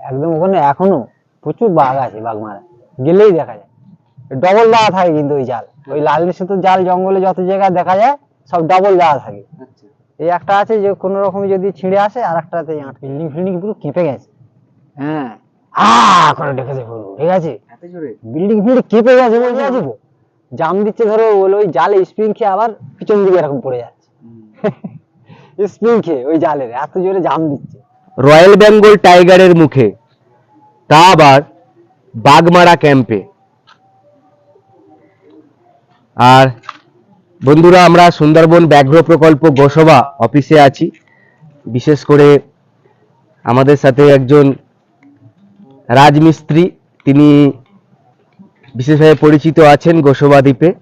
একদম ওখানে এখনও প্রচুর বাঘ আছে বাঘ মারা। গেলেই দেখা যায়। ডবল দেওয়া থাকে কিন্তু ওই জাল। ওই লাল সুতো জাল জঙ্গলে যত জায়গায় দেখা যায় সব ডবল দেওয়া থাকে। আচ্ছা। এই একটা আছে যে কোনো রকমে যদি ছিঁড়ে আসে আর একটাতে বিল্ডিং ফিল্ডিং পুরো কেঁপে গেছে। হ্যাঁ। আ করে ডেকেছে পুরো ঠিক আছে? এত জোরে? বিল্ডিং ফিল্ডিং কেঁপে গেছে বলতে আছে জাম দিচ্ছে ধরো ওই জালে স্প্রিং খেয়ে আবার পিছন দিকে এরকম পড়ে যাচ্ছে। স্প্রিং খেয়ে ওই জালের এত জোরে জাম দিচ্ছে। রয়্যাল বেঙ্গল টাইগারের মুখে। তা আবার বাগমারা ক্যাম্পে। আর বন্ধুরা, আমরা সুন্দরবন ব্যাঘ্র প্রকল্প গোসবা অফিসে আছি। বিশেষ করে আমাদের সাথে একজন রাজমিস্ত্রি, তিনি বিশেষভাবে পরিচিত আছেন গোসবা দ্বীপে।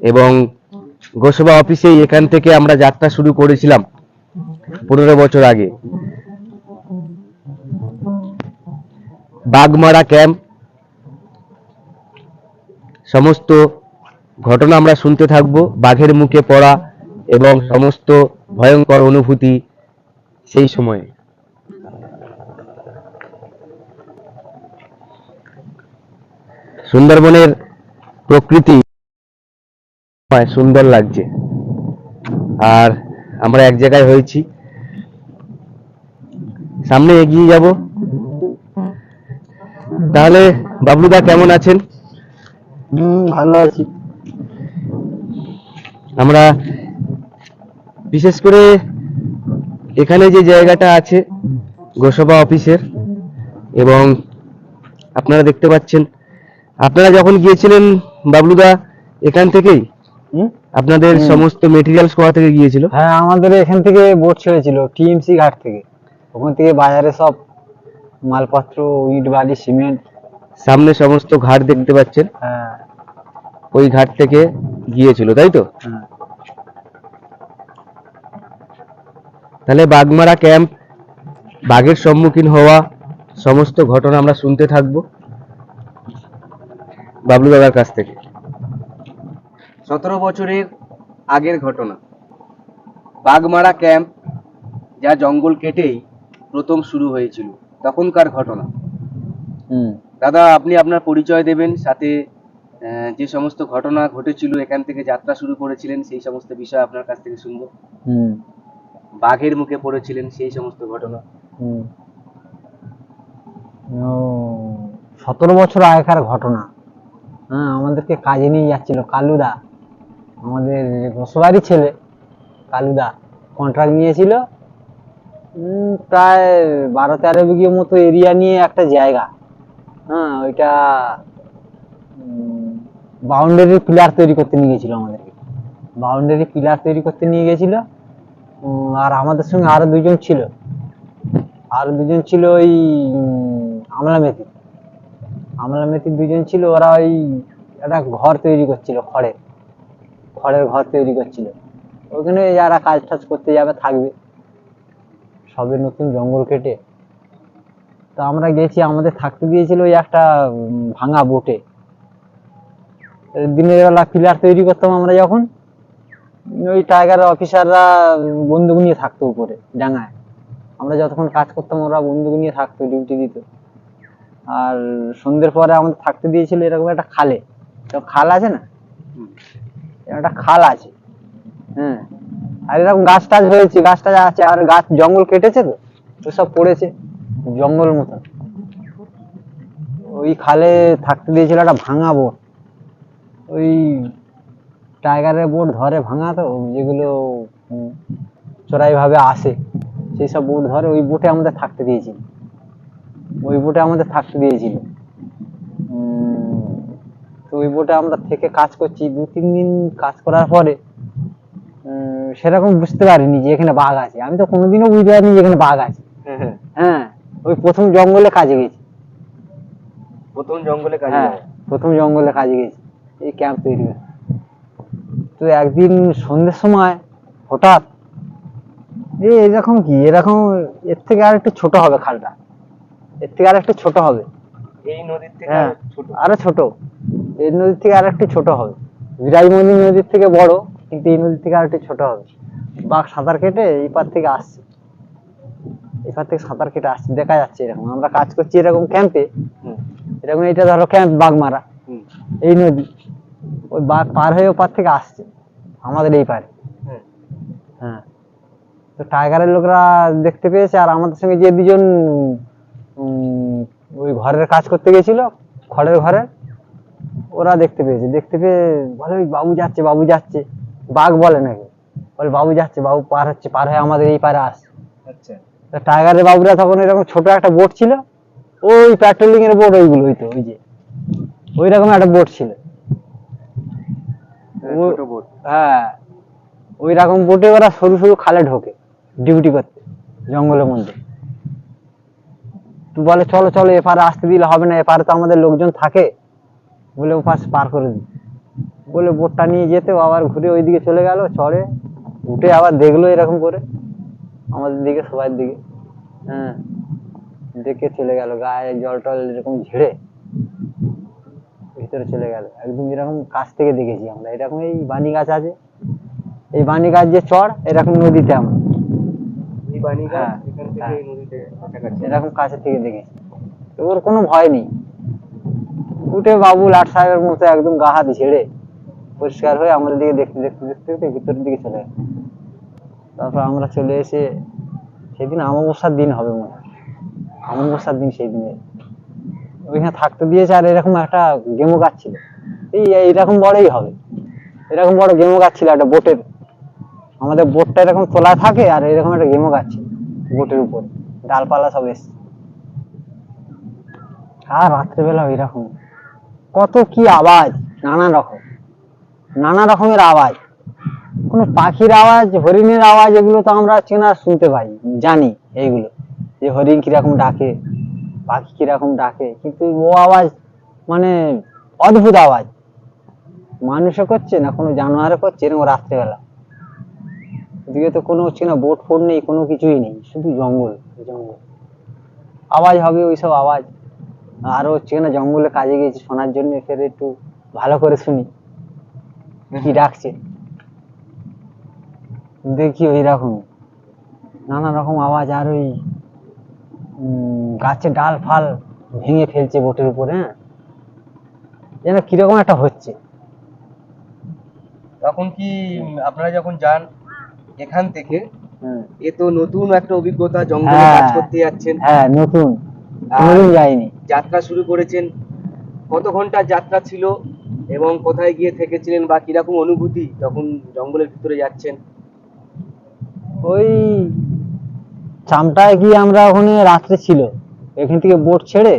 এবং গোসবা অফিসেই এখান থেকে আমরা যাত্রা শুরু করেছিলাম পনেরো বছর আগে। বাগমারা ক্যাম্প। সমস্ত ঘটনা আমরা শুনতে থাকব, বাঘের মুখে পড়া এবং সমস্ত ভয়ঙ্কর অনুভূতি সেই সময়ে। সুন্দরবনের প্রকৃতি সুন্দর লাগছে। আর আমরা এক জায়গায় হয়েছি। সামনে এগিয়ে যাব। তাহলে বাবলুদা কেমন আছেন? ভালো আছি। আমরা বিশেষ করে এখানে যে জায়গাটা আছে গোসবা অফিসের এবং আপনারা দেখতে পাচ্ছেন আপনারা যখন গিয়েছিলেন বাবলুদা এখান থেকেই? আপনাদের সমস্ত মেটেরিয়ালস কোথা থেকে গিয়েছিল? হ্যাঁ আমাদের এখান থেকে বোট ছেড়েছিল টিএমসি ঘাট থেকে। ওখান থেকে বাজারে সব মালপত্র ইট বালি সিমেন্ট। সামনে সমস্ত ঘাট দেখতে পাচ্ছেন। হ্যাঁ। ওই ঘাট থেকে গিয়েছিল তাই তো? হ্যাঁ। তাহলে বাগমারা ক্যাম্প বাঘের সম্মুখীন হওয়া সমস্ত ঘটনা আমরা শুনতে থাকব বাবলু দাদার কাছ থেকে। সতেরো বছরের আগের ঘটনা। বাগমারা ক্যাম্প যা জঙ্গল কেটেই প্রথম শুরু হয়েছিল। তখনকার ঘটনা। হুম। দাদা আপনি আপনার পরিচয় দেবেন সাথে যে সমস্ত ঘটনা ঘটেছিল এখান থেকে যাত্রা শুরু করেছিলেন সেই সমস্ত বিষয় আপনার কাছ থেকে শুনব। বাঘের মুখে পড়েছিলেন সেই সমস্ত ঘটনা। হুম। সতেরো বছর আগেকার ঘটনা। হ্যাঁ আমাদেরকে কাজে নিয়ে যাচ্ছিল কালুদা। আমাদের বসবারই ছেলে কালুদা। কন্ট্রাক্ট নিয়েছিল প্রায় বারো তেরো বিঘে মতো এরিয়া নিয়ে একটা জায়গা। হ্যাঁ ওইটা বাউন্ডারি পিলার তৈরি করতে নিয়ে গেছিল আমাদেরকে। বাউন্ডারি পিলার তৈরি করতে নিয়ে গেছিল আর আমাদের সঙ্গে আরও দুজন ছিল। আর দুজন ছিল ওই আমলা মেথি আমলা মেথির দুজন ছিল, ওরা ওই একটা ঘর তৈরি করছিল খড়ের। খড়ের ঘর তৈরি করছিল। ওখানে যারা কাজ টাজ করতে যাবে, থাকবে। সবে নতুন জঙ্গল কেটে। তো আমরা গেছি আমাদের থাকতে দিয়েছিল ওই একটা ভাঙা বোটে দিনের বেলা পিলার তৈরি করতাম আমরা যখন। ওই টাইগার অফিসাররা বন্দুক নিয়ে থাকতো উপরে ডাঙায়। আমরা যতক্ষণ কাজ করতাম ওরা বন্দুক নিয়ে থাকতো ডিউটি দিত। আর সন্ধ্যের পরে আমাদের থাকতে দিয়েছিল এরকম একটা খালে। তো খাল আছে না? একটা খাল আছে। হ্যাঁ। আর এরকম গাছ টাছ হয়েছে গাছ টাছ আছে আর গাছ জঙ্গল কেটেছে তো? তো সব পড়েছে জঙ্গল মতন। ওই খালে থাকতে দিয়েছিল একটা ভাঙা বোট ওই টাইগারের বোট ধরে ভাঙা তো যেগুলো উম, চোরাই ভাবে আসে সেই সব বোট ধরে ওই বোটে আমাদের থাকতে দিয়েছিল। ওই বোটে আমাদের থাকতে দিয়েছিল। তো ওই বোটে আমরা থেকে কাজ করছি দু তিন দিন কাজ করার পরে সেরকম বুঝতে পারিনি যে এখানে বাঘ আছে। আমি তো কোনোদিনও বুঝতে পারিনি যে এখানে বাঘ আছে। হ্যাঁ ওই প্রথম জঙ্গলে কাজে গেছি। প্রথম জঙ্গলে কাজে হ্যাঁ প্রথম জঙ্গলে কাজে গেছি। এই ক্যাম্প তৈরি করে। তো একদিন সন্ধ্যের সময় হঠাৎ এ এরকম কি? এরকম এর থেকে আর একটু ছোট হবে খালটা। এর থেকে আর একটু ছোট হবে। এই নদীর থেকে হ্যাঁ আরও ছোট? আরও ছোট। এই নদীর থেকে আর একটু ছোট হবে। বিরাজমণি নদীর থেকে বড়। কিন্তু এই নদীর থেকে আর একটু ছোট হবে। বাঘ সাঁতার কেটে এই পার থেকে আসছে। এখান থেকে সাঁতার কেটে আসছে দেখা যাচ্ছে এরকম। আমরা কাজ করছি এরকম ক্যাম্পে হুম। এরকম এটা ধরো ক্যাম্প বাগমারা। হুম। এই নদী। ওই বাঘ পার হয়ে ওপার থেকে আসছে। আমাদের এই পারে। হ্যাঁ। তো টাইগারের লোকরা দেখতে পেয়েছে আর আমাদের সঙ্গে যে দুজন ওই ঘরের কাজ করতে গেছিল খড়ের ঘরে ওরা দেখতে পেয়েছে। দেখতে পেয়ে বলে ওই বাবু যাচ্ছে বাবু যাচ্ছে। বাঘ বলে নাকি? বলে বাবু যাচ্ছে বাবু পার হচ্ছে পার হয়ে আমাদের এই পারে আসছে আচ্ছা। টাইগারের বাবুরা তখন এরকম ছোট একটা বোট ছিল ওই প্যাট্রোলিং এর বোট ওইগুলো হইতো ওই যে। ওই রকম একটা বোট ছিল। ও- ছোট বোট হ্যাঁ ওই রকম বোটে ওরা সরু সরু খালে ঢোকে ডিউটি করতে জঙ্গলের মধ্যে। তো বলে চলো চলো এপারে আসতে দিলে হবে না এপারে তো আমাদের লোকজন থাকে। বলে ও পাশ পার করে দিই। বলে বোটটা নিয়ে যেতে। আবার ঘুরে ওইদিকে চলে গেল চড়ে উঠে আবার দেখল এরকম করে আমাদের দিকে সবার দিকে। হ্যাঁ দেখে চলে গেল গায়ে জল টল এরকম ঝেড়ে ভিতরে চলে গেল। একদম এরকম কাছ থেকে দেখেছি আমরা এরকম এই বানি গাছ আছে। এই বানি গাছ যে চড় এরকম নদীতে আমরা। হ্যাঁ, হ্যাঁ। এরকম কাছে থেকে দেখেছি। তো ওর কোনো ভয় নেই। উঠে বাবু লাট সাহেবের মতো একদম গা হাত ঝেড়ে পরিষ্কার হয়ে আমাদের দিকে দেখতে দেখতে দেখতে দেখতে ভিতরের দিকে চলে গেল তারপর আমরা চলে এসে সেদিন অমাবস্যার দিন হবে মনে হয়। অমাবস্যার দিন সেই দিনে। ওইখানে থাকতে দিয়েছে আর এরকম একটা গেমো গাছ ছিল এই এইরকম বড়ই হবে। এরকম বড় গেমো গাছ ছিল একটা বোটের। আমাদের বোটটা এরকম তোলা থাকে আর এরকম একটা গেমো গাছ ছিল বোটের উপর। ডালপালা সব এসছে। আর রাত্রেবেলা এরকম। কত কি আওয়াজ নানা রকম। নানা রকমের আওয়াজ। কোনো পাখির আওয়াজ, হরিণের আওয়াজ, এগুলো তো আমরা চেনা শুনতে পাই, জানি এইগুলো। যে হরিণ কীরকম ডাকে, পাখি কীরকম ডাকে, কিন্তু ও আওয়াজ মানে অদ্ভুত আওয়াজ। মানুষও করছে না, কোনো জানোয়ারও করছে এরকম রাত্রেবেলা। এদিকে তো কোনো হচ্ছে না বোট ফোট নেই, কোনো কিছুই নেই, শুধু জঙ্গল জঙ্গল। আওয়াজ হবে ওইসব আওয়াজ। আরও হচ্ছে না জঙ্গলে কাজে গেছি শোনার জন্য ফের একটু ভালো করে শুনি। কি ডাকছে? দেখি ওই রকম। নানা রকম আওয়াজ আর ওই গাছের ডাল ফাল ভেঙে ফেলছে বোটের উপরে হ্যাঁ? যেন কীরকম একটা হচ্ছে। তখন কি আপনারা যখন যান এখান থেকে হুম। এ তো নতুন একটা অভিজ্ঞতা জঙ্গলে হ্যাঁ। কাজ করতে যাচ্ছেন। হ্যাঁ নতুন। যাইনি। যাত্রা শুরু করেছেন। কত ঘণ্টা যাত্রা ছিল? এবং কোথায় গিয়ে থেকেছিলেন বা কীরকম অনুভূতি যখন জঙ্গলের ভিতরে যাচ্ছেন? ওই চামটায় গিয়ে আমরা ওখানে রাত্রে ছিল। এখান থেকে বোট ছেড়ে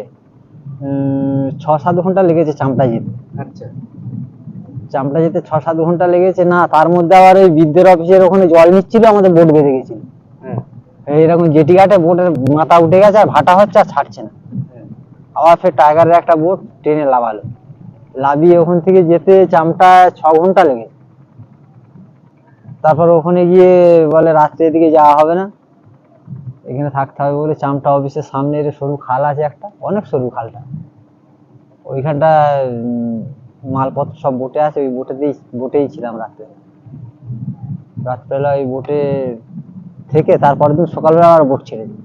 ছ সাত ঘণ্টা লেগেছে চামটা যেতে। আচ্ছা। চামটা যেতে ছ সাত ঘণ্টা লেগেছে না তার মধ্যে আবার ওই বিদ্যুৎ অফিসের ওখানে জল নিচ্ছিল আমাদের বোট বেঁধে গেছিল। হ্যাঁ। এইরকম জেটি ঘাটে বোটের মাথা উঠে গেছে আর ভাটা হচ্ছে আর ছাড়ছে না। হ্যাঁ। আবার ফের টাইগারের একটা বোট ট্রেনে লাভালো লাভিয়ে ওখান থেকে যেতে চামটায় ছ ঘণ্টা লেগে তারপর ওখানে গিয়ে বলে রাত্রে এদিকে যাওয়া হবে না। এখানে থাকতে হবে বলে চামটা অফিসের সামনে সরু খাল আছে একটা, অনেক সরু খালটা। ওইখানটা মালপত্র সব বোটে আছে, ওই বোটেতেই বোটেই ছিলাম রাত্রে রাত্রেবেলা ওই বোটে থেকে তারপরের দিন সকালবেলা আবার বোট ছেড়ে দিই।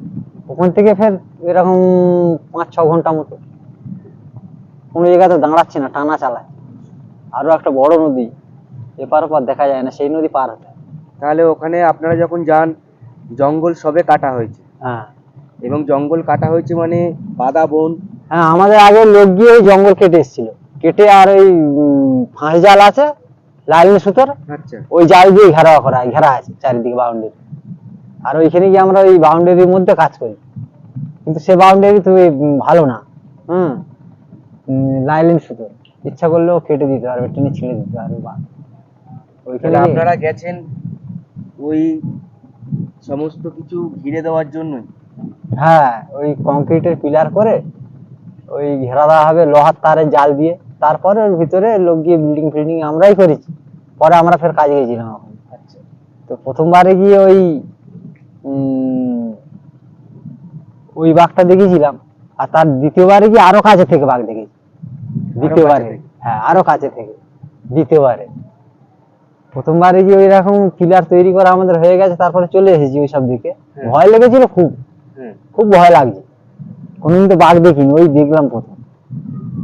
ওখান থেকে ফের এরকম পাঁচ, ছ ঘণ্টা মতো। কোনো জায়গাতে দাঁড়াচ্ছে না টানা চালায়। আরও একটা বড় নদী এপার ওপার দেখা যায় না সেই নদী পার হতে। তাহলে ওখানে আপনারা যখন যান জঙ্গল সবে কাটা হয়েছে। হ্যাঁ। এবং জঙ্গল কাটা হয়েছে মানে বাদা বন। হ্যাঁ আমাদের আগে লোক গিয়ে ওই জঙ্গল কেটে এসেছিল। কেটে আর ওই ফাঁস জাল আছে লাইন সুতোর। আচ্ছা। ওই জাল দিয়ে ঘেরা করা ঘেরা আছে চারিদিকে বাউন্ডারি আর ওইখানে গিয়ে আমরা ওই বাউন্ডারির মধ্যে কাজ করি। কিন্তু সে বাউন্ডারি তুমি ভালো না। হুম। লাইলিন সুতো। ইচ্ছা করলেও কেটে দিতে পারবে টেনে ছিঁড়ে দিতে পারবে বা। ওইখানে আপনারা গেছেন ওই সমস্ত কিছু ঘিরে দেওয়ার জন্যই? হ্যাঁ ওই কংক্রিটের পিলার করে ওই ঘেরা দেওয়া হবে লোহার তারের জাল দিয়ে। তারপরে ওর ভিতরে লোক গিয়ে বিল্ডিং ফিল্ডিং আমরাই করেছি। পরে আমরা ফের কাজে গেছিলাম এখন। আচ্ছা। তো প্রথমবারে গিয়ে ওই উম, ওই বাঘটা দেখেছিলাম। আর তার দ্বিতীয়বারে গিয়ে আরও কাছে থেকে বাঘ দেখেছি দ্বিতীয়বারে। হ্যাঁ আরও কাছে থেকে। দ্বিতীয়বারে। প্রথমবারে গিয়ে ওই রকম পিলার তৈরি করা আমাদের হয়ে গেছে তারপরে চলে এসেছি ওই সব দিকে। হ্যাঁ। ভয় লেগেছিল খুব। হ্যাঁ। খুব ভয় লাগছে। কোনোদিন তো বাঘ দেখিনি ওই দেখলাম প্রথম।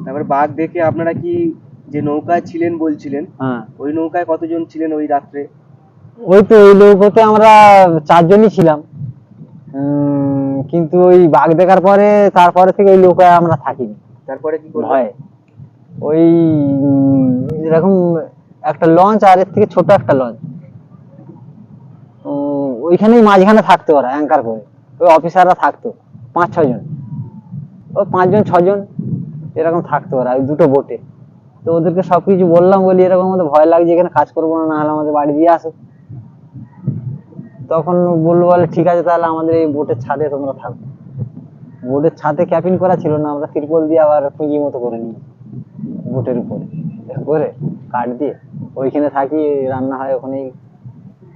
তারপরে বাঘ দেখে আপনারা কি যে নৌকায় ছিলেন বলছিলেন হ্যাঁ। ওই নৌকায় কতজন ছিলেন ওই রাত্রে? ওই তো ওই নৌকোতে আমরা চারজনই ছিলাম। কিন্তু ওই বাঘ দেখার পরে তারপরে থেকে ওই নৌকায় আমরা থাকিনি। তারপরে কি ভয়ে। ওই এরকম একটা লঞ্চ আর এর থেকে ছোট একটা লঞ্চ। ওইখানেই মাঝখানে থাকতো ওরা অ্যাঙ্কার করে। ওই অফিসাররা থাকতো পাঁচ ছজন ওই পাঁচজন ছজন এরকম থাকতো ওরা ওই দুটো বোটে তো ওদেরকে সব কিছু বললাম বলি এরকম আমাদের ভয় লাগছে এখানে কাজ করব না নাহলে আমাদের বাড়ি দিয়ে আসো। তখন বলল বলে ঠিক আছে তাহলে আমাদের এই বোটের ছাদে তোমরা থাকো। বোটের ছাদে ক্যাপিং করা ছিল না আমরা তিরপল দিয়ে আবার পুঁজি মতো করে নিই বোটের উপরে। করে কাঠ দিয়ে ওইখানে থাকি রান্না হয় ওখানেই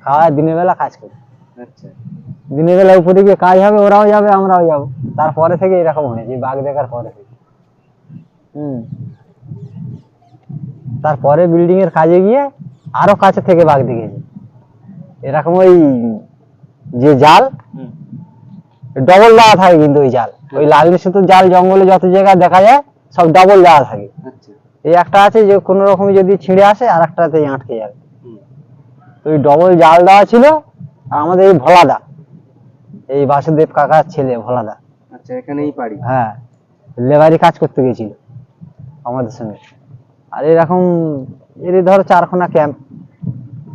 খাওয়া দিনের বেলা কাজ করি। আচ্ছা। দিনের বেলা উপরে গিয়ে কাজ হবে ওরাও যাবে আমরাও যাব। তারপরে থেকে এরকম হয়েছে বাঘ দেখার পরে থেকে। হুম। তারপরে বিল্ডিং এর কাজে গিয়ে আরও কাছে থেকে বাঘ দেখেছি। এরকম ওই যে জাল ডবল দেওয়া থাকে কিন্তু ওই জাল। ওই লাল সুতো জাল জঙ্গলে যত জায়গায় দেখা যায় সব ডবল দেওয়া থাকে। আচ্ছা। এই একটা আছে যে কোনো রকম যদি ছিঁড়ে আসে আর একটাতে আটকে যাবে। ওই ডবল জাল দেওয়া ছিল আর আমাদের এই ভোলাদা। এই বাসুদেব কাকার ছেলে ভোলাদা। আচ্ছা এখানেই পারি হ্যাঁ লেবারি কাজ করতে গেছিল আমাদের সঙ্গে। আর এরকম এর ধরো চারখানা ক্যাম্প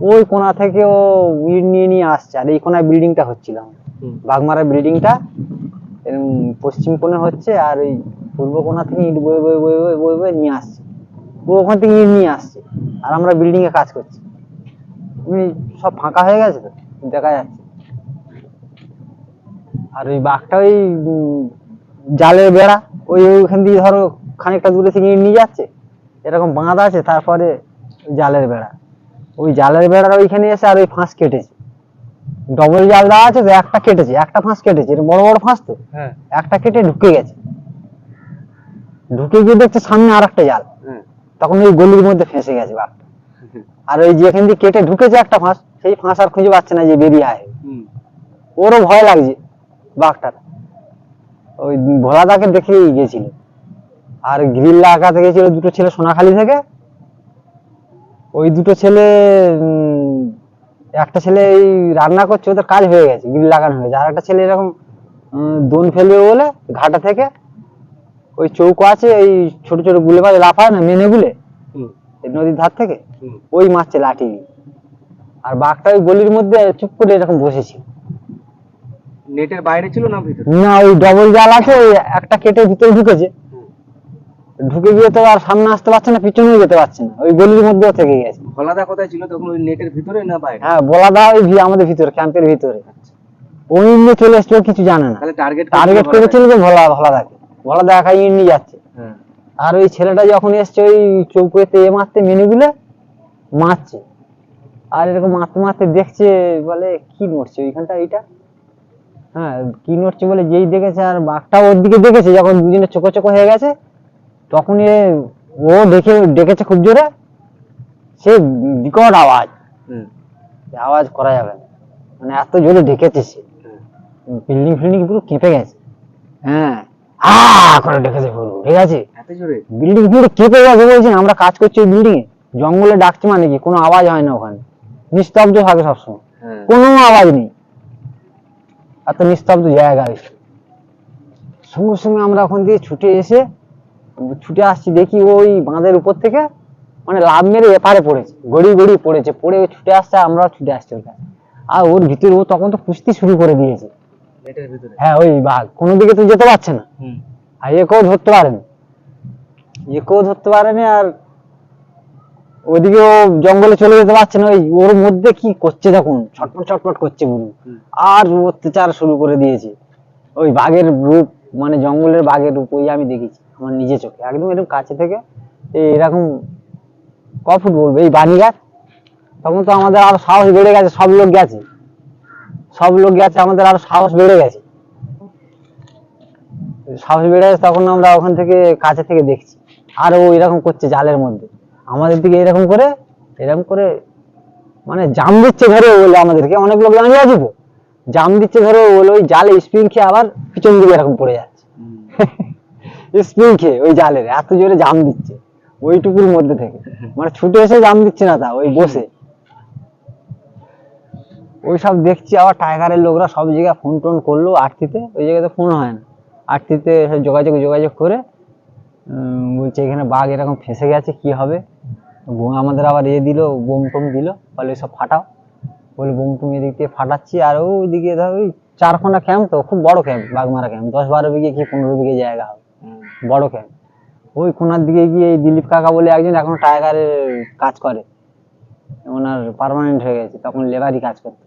ওই কোনা থেকে ও ইট নিয়ে নিয়ে আসছে। আর এই কোনায় বিল্ডিংটা হচ্ছিল বাগমারা বিল্ডিংটা পশ্চিম কোণে হচ্ছে আর ওই পূর্ব কোণা থেকে ইট বয়ে বয়ে বয়ে বয়ে বয়ে বয়ে নিয়ে আসছে। ও ওখান থেকে ইট নিয়ে আসছে। আর আমরা বিল্ডিং এ কাজ করছি। সব ফাঁকা হয়ে গেছে তো দেখা যাচ্ছে। আর ওই বাঘটা ওই জালের বেড়া ওই ওইখান দিয়ে ধরো খানিকটা দূরে থেকে ইট নিয়ে যাচ্ছে। এরকম বাঁধ আছে তারপরে জালের বেড়া। ওই জালের বেড়ার ওইখানে এসে আর ওই ফাঁস কেটেছে। ডবল জাল দেওয়া আছে যে একটা কেটেছে একটা ফাঁস কেটেছে এটা বড় বড় ফাঁস তো। হ্যাঁ। একটা কেটে ঢুকে গেছে। ঢুকে গিয়ে দেখছে সামনে আর একটা জাল তখন ওই গলির মধ্যে ফেঁসে গেছে বাঘটা আর ওই যেখান দিয়ে কেটে ঢুকেছে একটা ফাঁস সেই ফাঁস আর খুঁজে পাচ্ছে না যে বেরিয়ে আয়। ওরও ভয় লাগছে বাঘটার। ওই ভোলা ভোলাদাকে দেখেই গেছিল। আর গ্রিল লাগাতে গেছিল দুটো ছেলে সোনাখালি থেকে। ওই দুটো ছেলে একটা ছেলে এই রান্না করছে ওদের কাজ হয়ে গেছে গ্রিল লাগানো হয়ে গেছে। আর একটা ছেলে এরকম দোন ফেলবে বলে ঘাটা থেকে ওই চৌকো আছে এই ছোট ছোট গুলে মাছ লাফায় না মেনে গুলে নদীর ধার থেকে ওই মারছে লাঠি। আর বাঘটা ওই গলির মধ্যে চুপ করে এরকম বসেছিল নেটের বাইরে ছিল না ভিতরে? না ওই ডবল জাল আছে ওই একটা কেটে ভিতরে ঢুকেছে। ঢুকে গিয়ে তো আর সামনে আসতে পারছে না পিছনেও যেতে পারছে না। ওই গলির মধ্যেও থেকে গেছে। ভোলাদা কোথায় ছিল? তখন ওই নেটের ভিতরে না বাইরে? হ্যাঁ বলা দা ওই আমাদের ভিতরে ক্যাম্পের ভিতরে। ওই নিয়ে চলে এসছে ও কিছু জানে না। তাহলে টার্গেট টার্গেট করেছিল যে ভোলা ভোলা দাকে ভোলা দা একাই নিয়ে যাচ্ছে। হ্যাঁ। আর ওই ছেলেটা যখন এসছে ওই চৌকোতে এ মারতে মেনু মেনুগুলো মারছে। আর এরকম মারতে মারতে দেখছে বলে কি নড়ছে ওইখানটা এইটা? হ্যাঁ কি নড়ছে বলে যেই দেখেছে আর বাঘটা ওর দিকে দেখেছে যখন দুজনে চোখো চোখো হয়ে গেছে তখন ও দেখে ডেকেছে খুব জোরে সে বিকট আওয়াজ। আওয়াজ করা যাবে না। মানে এত জোরে ডেকেছে সে। বিল্ডিং ফিল্ডিং পুরো কেঁপে গেছে। হ্যাঁ। আ করে ডেকেছে পুরো ঠিক আছে? বিল্ডিং পুরো কেঁপে গেছে বলছেন আমরা কাজ করছি ওই বিল্ডিং এ। জঙ্গলে ডাকছে মানে কি? কোনো আওয়াজ হয় না ওখানে। নিস্তব্ধ থাকে সবসময়। হ্যাঁ। কোনো আওয়াজ নেই। এত নিস্তব্ধ জায়গা। সঙ্গে সঙ্গে আমরা ওখান দিয়ে ছুটে এসে ছুটে আসছি দেখি ওই বাঁধের উপর থেকে মানে লাভ মেরে এপারে পড়েছে গড়ি গড়ি পড়েছে পড়ে ছুটে আসছে আমরাও ছুটে আসছি ওর কাছে আর ওর ভিতরে ও তখন তো কুস্তি শুরু করে দিয়েছে। হ্যাঁ ওই বাঘ কোনো দিকে তো যেতে পারছে না। আর একেও ধরতে পারেনি। একেও ধরতে পারেনি আর ওইদিকে ও জঙ্গলে চলে যেতে পারছে না। ওই ওর মধ্যে কি করছে তখন ছটপট ছটপট করছে হুম। আর অত্যাচার শুরু করে দিয়েছে। ওই বাঘের রূপ মানে জঙ্গলের বাঘের রূপ ওই আমি দেখেছি, আমার নিজে চোখে। একদম এরকম কাছে থেকে এরকম ক ফুট বলব? এই বানি গাছ তখন তো আমাদের আরও সাহস বেড়ে গেছে, সব লোক গেছে। সব লোক গেছে, আমাদের আরও সাহস বেড়ে গেছে। সাহস বেড়ে গেছে, তখন আমরা ওখান থেকে কাছে থেকে দেখছি। আর ও এরকম করছে জালের মধ্যে। আমাদের দিকে এরকম করে এরকম করে মানে জাম দিচ্ছে ধরে বলে আমাদেরকে। অনেক লোক দাঁড়িয়ে আছে তো জাম দিচ্ছে ধরো ওগুলো ওই জালে স্প্রিং খেয়ে আবার পিছন দিকে এরকম পড়ে যাচ্ছে। স্প্রিং খেয়ে ওই জালের এত জোরে জাম দিচ্ছে ওইটুকুর মধ্যে থেকে। মানে ছুটে এসে জাম দিচ্ছে না তা ওই বসে। ওই সব দেখছি আবার টাইগারের লোকরা সব জায়গায় ফোন টোন করল আটতিতে ওই জায়গাতে ফোন হয় না। আটতিতে সব যোগাযোগ যোগাযোগ করে উম, বলছে এখানে বাঘ এরকম ফেসে গেছে কি হবে? বোম আমাদের আবার ইয়ে দিল বোম টোম দিল বলে সব ফাটাও। বলে বোম টুম এদিক দিয়ে ফাটাচ্ছি, আর ওইদিকে ধর ওই চারখানা ক্যাম্প তো, খুব বড় ক্যাম্প বাঘমারা ক্যাম্প দশ বারো বিঘে কি পনেরো বিঘে জায়গা হবে। বড় ক্যাম্প ওই কোনার দিকে গিয়ে এই দিলীপ কাকা বলে একজন এখন টাইগারের কাজ করে। ওনার পার্মানেন্ট হয়ে গেছে, তখন লেবারই কাজ করতো।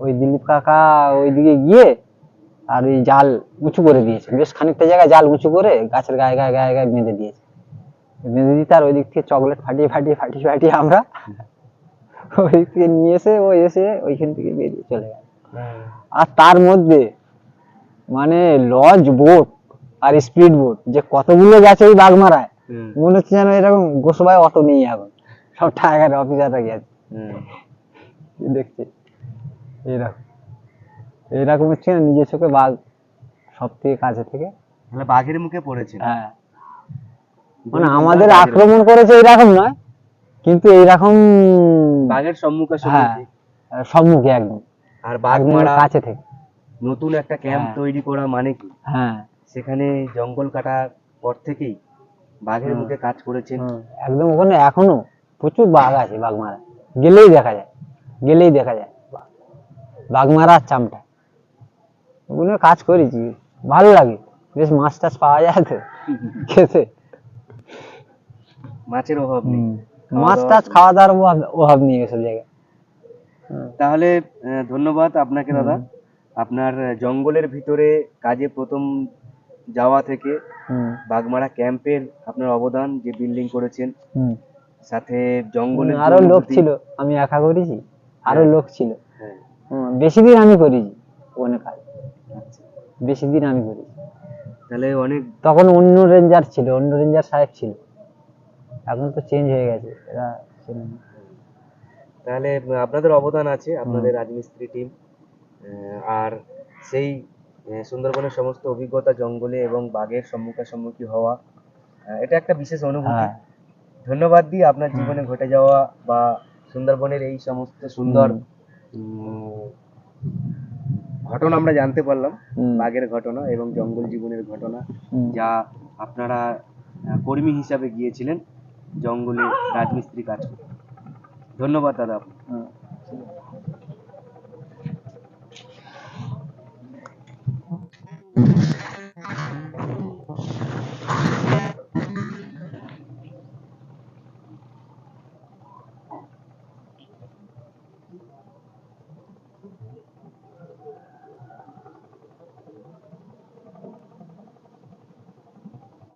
ওই দিলীপ কাকা ওইদিকে গিয়ে আর ওই জাল উঁচু করে দিয়েছে। বেশ খানিকটা জায়গায় জাল উঁচু করে গাছের গায়ে গায়ে গায়ে গায়ে বেঁধে দিয়েছে। বেঁধে দিতে আর ওই দিক থেকে চকলেট ফাটিয়ে ফাটিয়ে ফাটিয়ে ফাটিয়ে আমরা ওই দিক নিয়ে এসে ও এসে ওইখান থেকে বেরিয়ে চলে গেল। আর তার মধ্যে মানে লঞ্চ বোট আর স্পিড বোট যে কতগুলো গেছে ওই বাগমারায় মনে হচ্ছে যেন এরকম গোসবাই অটো নেই এখন। সব টাইগার অফিসাররা গেছে। দেখছে এইরকম। এইরকম হচ্ছে না নিজের চোখে বাঘ সব থেকে কাছে থেকে। তাহলে বাঘের মুখে পড়েছিল হ্যাঁ। মানে আমাদের আক্রমণ করেছে এরকম নয়। কিন্তু এইরকম বাঘের সম্মুখে হ্যাঁ সম্মুখে একদম। আর বাঘ মারা কাছে থেকে। নতুন একটা ক্যাম্প। তৈরি করা মানে কি? হ্যাঁ। সেখানে জঙ্গল কাটার পর থেকেই বাঘের মুখে কাজ করেছেন। একদম ওখানে এখনও প্রচুর বাঘ আছে বাঘমারা গেলেই দেখা যায় গেলেই দেখা যায়। বাঘ। বাঘমারা আর চামটা। ওগুলো কাজ করেছি ভালো লাগে। বেশ মাছ টাছ পাওয়া যায় তো খেতে। মাছের অভাব নেই। মাছ টাছ খাওয়া দাওয়ার অভাব নেই এসব জায়গায়। তাহলে ধন্যবাদ আপনাকে দাদা। আপনার জঙ্গলের ভিতরে কাজে প্রথম যাওয়া থেকে বাগমারা ক্যাম্পের আপনার অবদান যে বিল্ডিং করেছেন। সাথে জঙ্গলে আরও লোক ছিল আমি একা করেছি আরও হ্যাঁ। লোক ছিল। হ্যাঁ, বেশি দিন আমি করেছি ওখানে কাজ আচ্ছা। বেশি দিন আমি করেছি। তাহলে অনেক তখন অন্য রেঞ্জার ছিল অন্য রেঞ্জার সাহেব ছিল। এখন তো চেঞ্জ হয়ে গেছে এরা। তাহলে আপনাদের অবদান আছে আপনাদের রাজমিস্ত্রি টিম আর সেই সুন্দরবনের সমস্ত অভিজ্ঞতা জঙ্গলে এবং বাঘের সম্মুখা সম্মুখী হওয়া এটা একটা বিশেষ অনুভূতি। হ্যাঁ। ধন্যবাদ দিই আপনার জীবনে ঘটে যাওয়া বা সুন্দরবনের এই সমস্ত সুন্দর উম, ঘটনা আমরা জানতে পারলাম বাঘের ঘটনা এবং জঙ্গল জীবনের ঘটনা যা আপনারা কর্মী হিসাবে গিয়েছিলেন। জঙ্গলে রাজমিস্ত্রি কাজ করতো ধন্যবাদ দাদা।